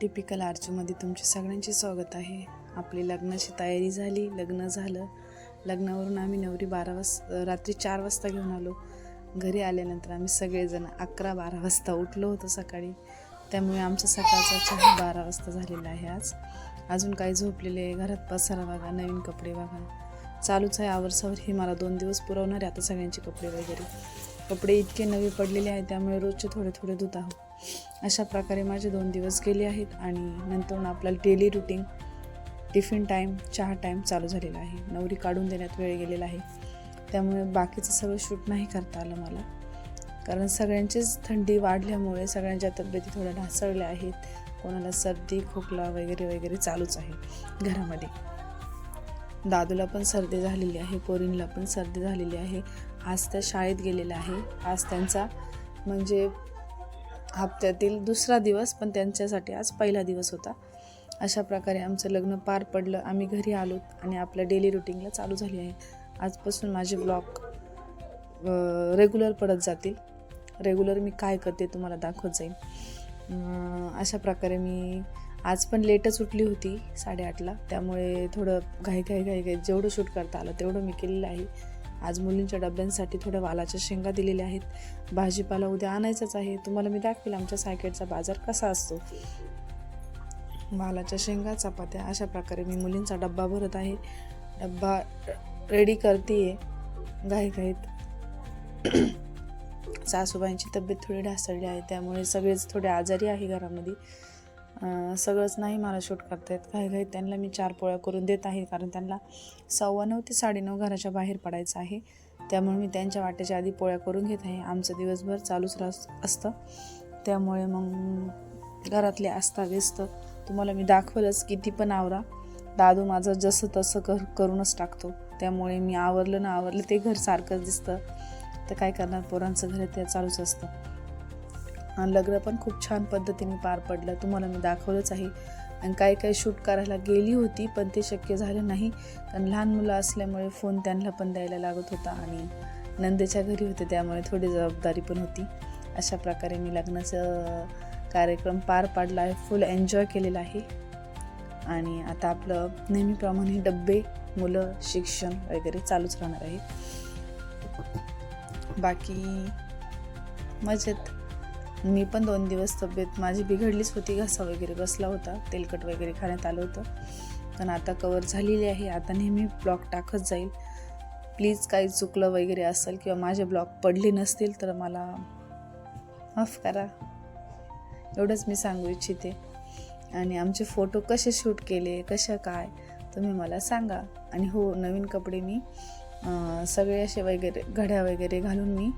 Typical आर्चूमध्ये तुमचे सगळ्यांचे स्वागत आहे. आपली लग्नाची तयारी झाली लग्न झालं. लग्नावरून आम्ही नवरी बारा वाजता रात्री चार वाजता घेऊन आलो. घरी आल्यानंतर आम्ही सगळेजण अकरा बारा वाजता उठलो होतो सकाळी. त्यामुळे आमचा सकाळचा चहा बारा वाजता झालेला आहे आज. अजून काही झोपलेले आहे. घरात पसारा बघा नवीन कपडे बघा चालूच आहे आवरसावर. हे मला दोन दिवस पुरवणार आहे. आता सगळ्यांचे कपडे वगैरे. कपडे इतके नवे पडलेले आहेत त्यामुळे रोजचे थोडे थोडे धुत आहोत. अशा प्रकारे माझे दोन दिवस गेले आहेत आणि नंतर आपला डेली रुटीन टिफिन टाईम चहा टाईम चालू झालेला आहे. नवरी काढून देण्यात वेळ गेलेला आहे. त्यामुळे बाकीचं सगळं शूट नाही करता आलं मला. कारण सगळ्यांचीच थंडी वाढल्यामुळे सगळ्यांच्या तब्येती थोड्या ढासळल्या आहेत. कोणाला सर्दी खोकला वगैरे वगैरे चालूच आहे घरामध्ये. दादूला पण सर्दी झालेली आहे. पोरींला पण सर्दी झालेली आहे. आज त्या शाळेत गेलेल्या आहे. आज त्यांचा म्हणजे हप्त्यातील दुसरा दिवस पण त्यांच्यासाठी आज पहिला दिवस होता. अशा प्रकारे आमचं लग्न पार पडलं. आम्ही घरी आलो आणि आपल्या डेली रुटीनला चालू झाली आहे. आजपासून माझे ब्लॉग रेग्युलर पडत जातील. रेग्युलर मी काय करते तुम्हाला दाखवत जाईल अशा प्रकारे मी आज पण लेटच उठली होती साडेआठला. त्यामुळे थोडं घाई घाई घाई घाई जेवढं शूट करता आलं तेवढं मी केलेलं आहे. आज मुलींच्या डब्यांसाठी थोड्या वालाच्या शेंगा दिलेल्या आहेत. भाजीपाला उद्या आणायचाच आहे. तुम्हाला मी दाखवेल आमच्या सायकेटचा बाजार कसा असतो. वालाच्या शेंगा चपात्या अशा प्रकारे मी मुलींचा डब्बा भरत आहे. डब्बा रेडी करते घाईघाईत सासूबाईंची तब्येत थोडी ढासळली आहे. त्यामुळे सगळेच थोडे आजारी आहे घरामध्ये. सगळंच नाही मला शूट करता येत काही काही त्यांना मी चार पोळ्या करून देत आहे कारण त्यांना सव्वा नऊ ते साडेनऊ घराच्या बाहेर पडायचं आहे. त्यामुळे मी त्यांच्या वाट्याच्या आधी पोळ्या करून घेत आहे. आमचं दिवसभर चालूच रास असतं. त्यामुळे मग घरातले असता व्यस्त. तुम्हाला मी दाखवलंच किती पण आवरा. दादू माझं जसं तसं कर करूनच टाकतो. त्यामुळे मी आवरलं ना आवरलं ते घर सारखंच दिसतं. तर काय करणार? पोरांचं घर ते चालूच असतं. आणि लग्न पण खूप छान पद्धतीने पार पडलं. तुम्हाला मी दाखवलंच आहे. आणि काही काही शूट करायला गेली होती पण ते शक्य झालं नाही. कारण लहान मुलं असल्यामुळे फोन त्यांना पण द्यायला लागत होता आणि नंदेच्या घरी होते त्यामुळे थोडी जबाबदारी पण होती. अशा प्रकारे मी लग्नाचं कार्यक्रम पार पाडला आहे फुल एन्जॉय केलेला आहे. आणि आता आपलं नेहमीप्रमाणे डब्बे मुलं शिक्षण वगैरे चालूच राहणार आहे. बाकी मजेत. मी पण दोन दिवस तब्येत माझी बिघडलीच होती घसा वगैरे बसला होता तेलकट वगैरे खाण्यात आलं होतं. पण आता कवर झालेली आहे आता नेहमी ब्लॉग टाकत जाईल. प्लीज काही चुकलं वगैरे असेल किंवा माझे ब्लॉग पडले नसतील तर मला माफ करा. एवढंच मी सांगू इच्छिते. आणि आमचे फोटो कसे शूट केले कशा काय तुम्ही मला सांगा. आणि हो नवीन कपडे मी सगळे असे वगैरे घड्या वगैरे घालून मी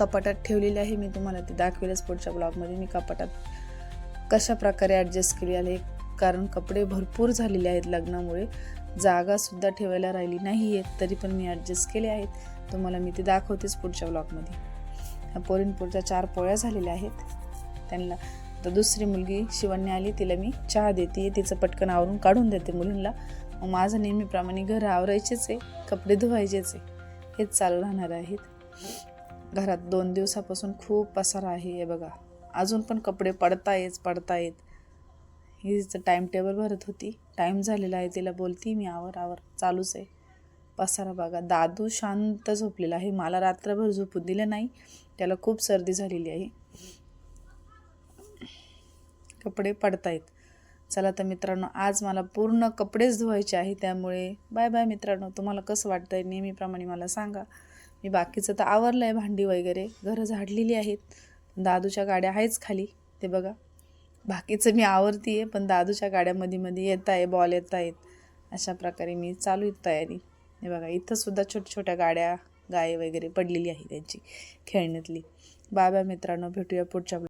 कपाटात ठेवलेले आहे. मी तुम्हाला ते दाखवेलच पुढच्या ब्लॉगमध्ये मी कपाटात कशा प्रकारे ॲडजस्ट केली आहे. कारण कपडे भरपूर झालेले आहेत लग्नामुळे. जागासुद्धा ठेवायला राहिली नाही आहेत तरी पण मी ॲडजस्ट केले आहेत. तुम्हाला मी ते दाखवतेच पुढच्या ब्लॉगमध्ये ह्या पोरींपूरच्या चार पोळ्या झालेल्या आहेत. त्यांना तर दुसरी मुलगी शिवण्या आली तिला मी चहा देते. तिचं पटकन आवरून काढून देते मुलींना. मग माझं नेहमीप्रमाणे घर आवरायचेच आहे कपडे धुवायचेच आहे. हेच चालू राहणार आहेत. घरात दोन दिवसापासून खूप पसारा आहे हे बघा. अजून पण कपडे पडतायच पडतायत. ही तिचं टाईम टेबल भरत होती टाईम झालेला आहे तिला बोलती मी आवर आवर चालूच आहे. पसारा बघा. दादू शांत झोपलेला आहे. मला रात्रभर झोपून दिलं नाही त्याला खूप सर्दी झालेली आहे. कपडे पडतायत. चला तर मित्रांनो आज मला पूर्ण कपडेच धुवायचे आहे त्यामुळे बाय बाय मित्रांनो. तुम्हाला कसं वाटतं आहे नेहमीप्रमाणे मला सांगा. मी बाकीचं तर आवरलं आहे भांडी वगैरे. घरं झाडलेली आहेत. दादूच्या गाड्या आहेच खाली. ते बघा. बाकीचं मी आवरती आहे पण दादूच्या गाड्यामध्ये मध्ये येत आहे बॉल येत आहेत अशा प्रकारे मी चालू आहे तयारी. हे बघा इथंसुद्धा छोट्या छोट्या गाड्या गाय वगैरे पडलेली आहे त्यांची खेळण्यातली. बाबा मित्रांनो भेटूया पुढच्या